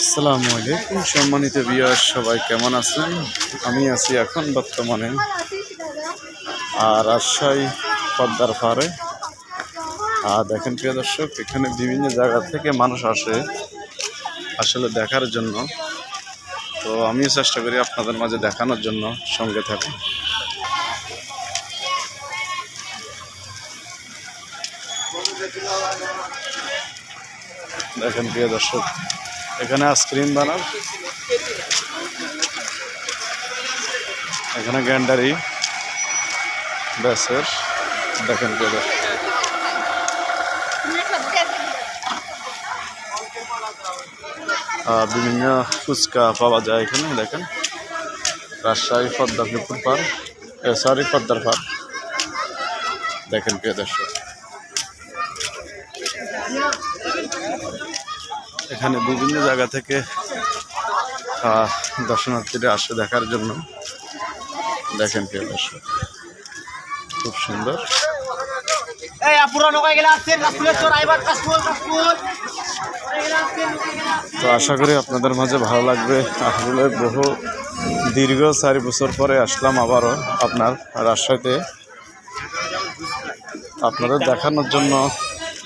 আসসালামু আলাইকুম সম্মানিত বিয়ার সবাই কেমন আছেন? আমি আছি এখন বর্তমানে আর রাজশাহী পদ্মার পাড়ে। আর দেখেন প্রিয় দর্শক, এখানে বিভিন্ন জায়গা থেকে মানুষ আসে আসলে দেখার জন্য। তো আমিও চেষ্টা করি আপনাদের মাঝে দেখানোর জন্য সঙ্গে থাকুন। দেখেন প্রিয় দর্শক এখানে আইসক্রিম বানার এখানে গ্যান্ডারি ব্যাসের দেখেন আহ, বিভিন্ন ফুচকা পাওয়া যায় এখানে দেখেন। রাজশাহী পদ্মাপুর পার সরি পদ্মার পার দেখেন প্রিয় দর্শক এখানে বিভিন্ন জায়গা থেকে দর্শনার্থীরা আসে দেখার জন্য। দেখেন প্রিয় দর্শক খুব সুন্দর। তো আশা করি আপনাদের মাঝে ভালো লাগবে। আসলে বহু দীর্ঘ চারি বছর পরে আসলাম আবারও আপনার রাজশাহীতে। আপনাদের দেখানোর জন্য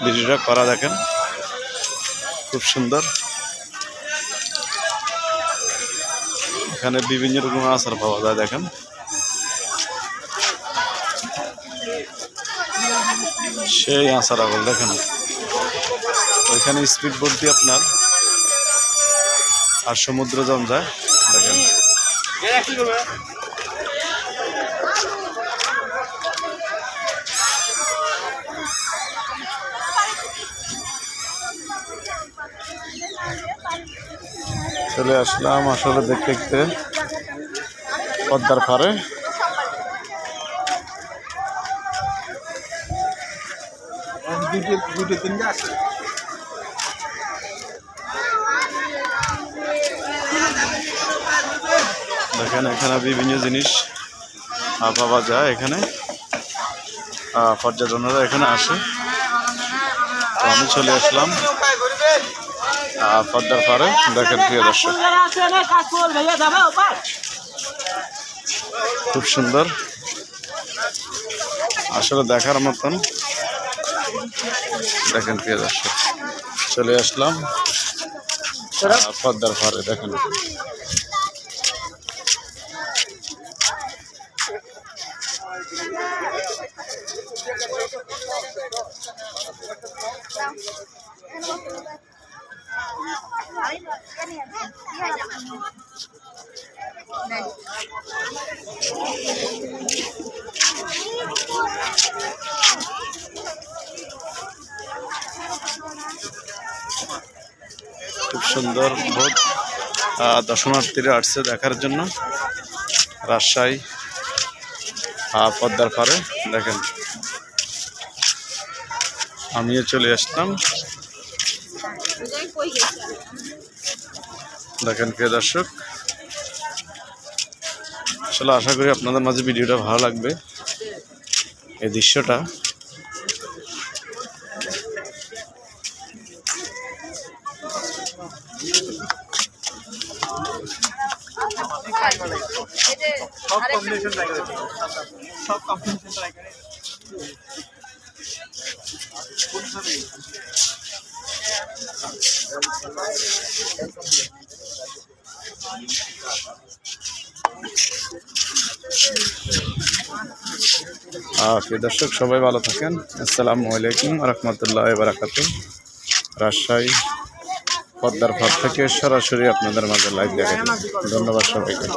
ভিডিওটা করা দেখেন। খুব সুন্দর। এখানে বিভিন্ন রকম আচার পাওয়া যায়, দেখেন। সেই আচার আগল দেখেন। ওইখানে স্পিড বোট দিয়ে আপনার আর সমুদ্র জন যায়, দেখেন। চলে আসলাম আসলে দেখতে দেখতে পদ্মার পারে দেখেন, এখানে বিভিন্ন জিনিস পাওয়া যায় এখানে। পর্যটনেরা এখানে আসে। আমি চলে আসলাম। দেখেন প্রিয় খুব সুন্দর। আসলে দেখার মতন। দেখেন প্রিয় দর্শক। চলে আসলাম। পদ্মার পারে দেখেন। খুব সুন্দর আহ, দর্শনার্থীরা আসছে দেখার জন্য। রাজশাহী পদ্মার পারে দেখেন। আমিও চলে আসলাম। দেখেন প্রিয় দর্শক। আসলে আশা করি আপনাদের মাঝে ভিডিওটা ভালো লাগবে। এই দৃশ্যটা। সব প্রিয় দর্শক, সবাই ভালো থাকেন। আসসালামু আলাইকুম রহমতুল্লাহ বারাকাত রাজশাহী পদ্মার ফাঁদ থেকে সরাসরি আপনাদের মাঝে লাইভ দেখা ধন্যবাদ সবাইকে।